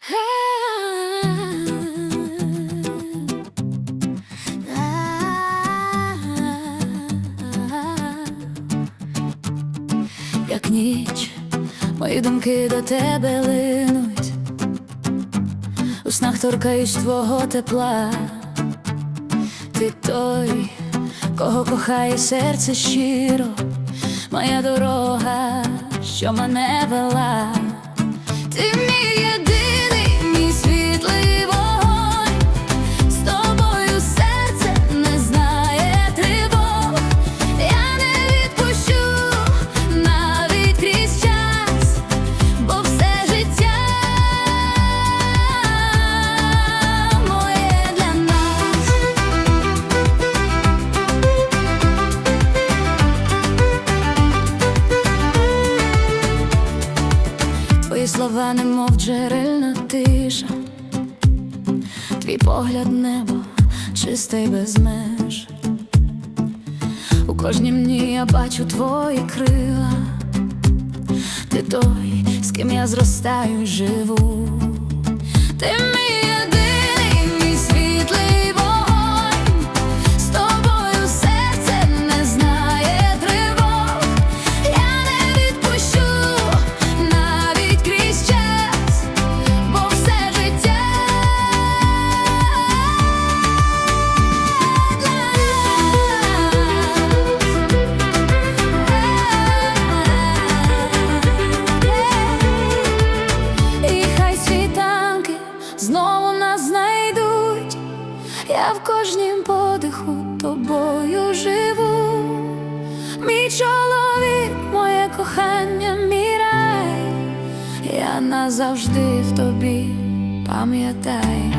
Як ніч, мої думки до тебе линуть, у снах торкаюсь твого тепла, ти той, кого кохає серце щиро, моя дорога, що мене вела. Ти слова, немов джерельна тиша, твій погляд небо чистий без меж. У кожній дні я бачу твої крила, ти той, з ким я зростаю живу. Ти мій єдиний, я в кожнім подиху тобою живу, мій чоловік, моє кохання, мій рай, я назавжди в тобі пам'ятай,